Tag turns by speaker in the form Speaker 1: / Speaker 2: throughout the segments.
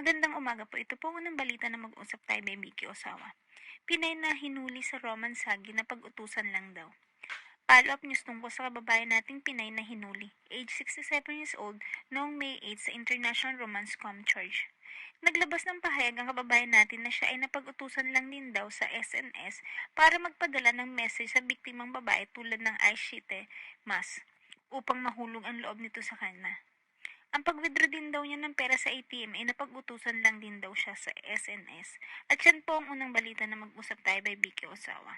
Speaker 1: Magandang umaga po. Ito po ang unang balita na mag-usap tayo by Vicky Osawa. Pinay na hinuli sa Roman Sagi na pag-utusan lang daw. Follow-up news tungkol sa kababayan nating Pinay na hinuli, age 67 years old, noong May 8 sa International Romance Com Charge. Naglabas ng pahayag ang kababayan natin na siya ay napag-utusan lang din daw sa SNS para magpadala ng message sa biktimang babae tulad ng Aishite Mas upang mahulog ang loob nito sa kanya. Ang pag-withdraw din daw niya ng pera sa ATM ay napag-utusan lang din daw siya sa SNS. At yan po ang unang balita na mag-usap tayo by Vicky Osawa.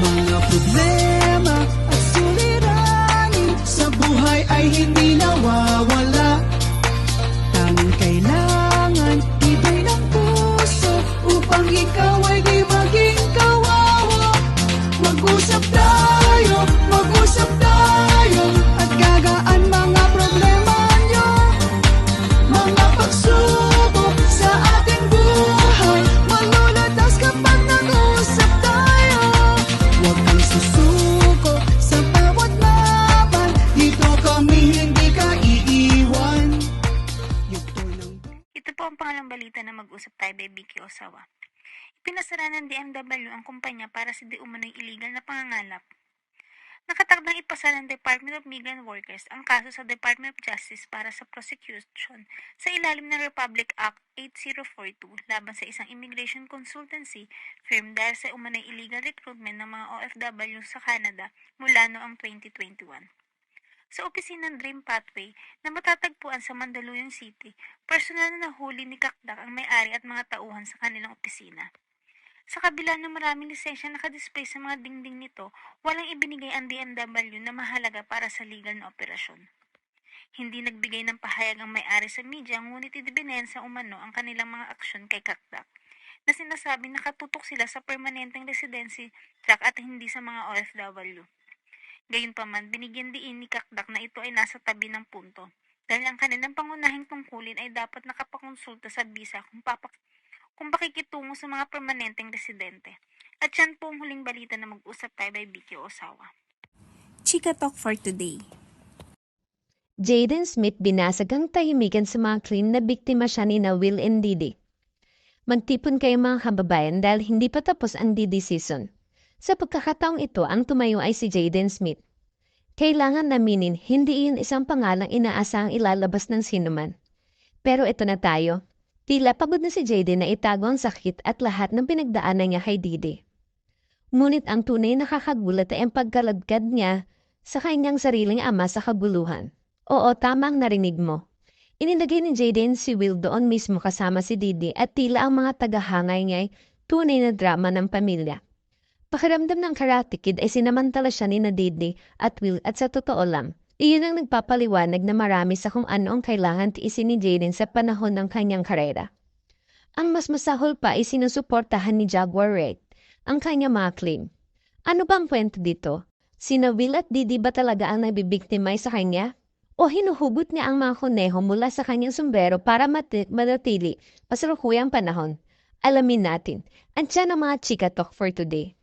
Speaker 2: Mga problema at suliranin Sa buhay ay hindi nawawala Mag-usap tayo, mag-usap tayo At gagaan mga problema nyo Mga pagsubok sa ating buhay Malulutas kapag nag-uusap tayo. Huwag kang susuko sa bawat laban Dito kami hindi ka iiwan. Yugto ng
Speaker 1: Ito po ang pangalang balita na mag-usap tayo by Vicky Osawa. Ipinasara ng DMW ang kumpanya para sa di umano'y illegal na pangangalap. Nakatakdang ipasa ng Department of Migrant Workers ang kaso sa Department of Justice para sa prosecution sa ilalim ng Republic Act 8042 laban sa isang immigration consultancy firm dahil sa umano'y illegal recruitment ng mga OFW sa Canada mula noong 2021 sa opisina ng Dream Pathway na matatagpuan sa Mandaluyong City, personal na nahuli ni Kakdak ang may-ari at mga tauhan sa kanilang opisina. Sa kabila ng maraming lisensya nakadisplay sa mga dingding nito, walang ibinigay ang DMW na mahalaga para sa legal na operasyon. Hindi nagbigay ng pahayag ang may-ari sa media ngunit idibinensa umano ang kanilang mga aksyon kay Kakdak na sinasabi nakatutok sila sa permanenteng residency track at hindi sa mga OFW. Gayunpaman, binigyan diin ni Kakdak na ito ay nasa tabi ng punto dahil ang kanilang pangunahing tungkulin ay dapat nakapakonsulta sa visa kung, papak kung pakikitungo sa mga permanenteng residente. At yan po ang huling balita na mag-usap tayo by Vicky Osawa.
Speaker 3: Chika Talk for today.
Speaker 4: Jaden Smith binasag ang tahimikan sa mga claim na biktima siya ni na Will and Didi. Magtipon kayo mga kababayan dahil hindi pa tapos ang Didi season. Sa pagkakataong ito, ang tumayo ay si Jaden Smith. Kailangan naminin, hindi iyon isang pangalang inaasahang ilalabas ng sinuman. Pero ito na tayo. Tila pagod na si Jaden na itago ang sakit at lahat ng pinagdaanan niya kay Didi. Ngunit ang tunay na nakakagulat ay ang pagkaladkad niya sa kanyang sariling ama sa kabuluhan. Oo, tama ang narinig mo. Inilagay ni Jaden si Will doon mismo kasama si Didi at tila ang mga tagahangay niya ay tunay na drama ng pamilya. Pakiramdam ng Karate Kid ay sinamantala siya ni na Didi at Will at sa totoo lang, iyon ang nagpapaliwanag na marami sa kung ano ang kailangan tiisin ni Jaden sa panahon ng kanyang karera. Ang mas masahol pa ay sinusuportahan ni Jaguar Red ang kanyang mga claim. Ano ba ang kwento dito? Sina Will at Didi ba talaga ang nabibiktimay sa kanya? O hinuhugot niya ang mga kuneho mula sa kanyang sombrero para mati- manatili pasalukuyang panahon? Alamin natin. Andiyan ang mga chika talk for today.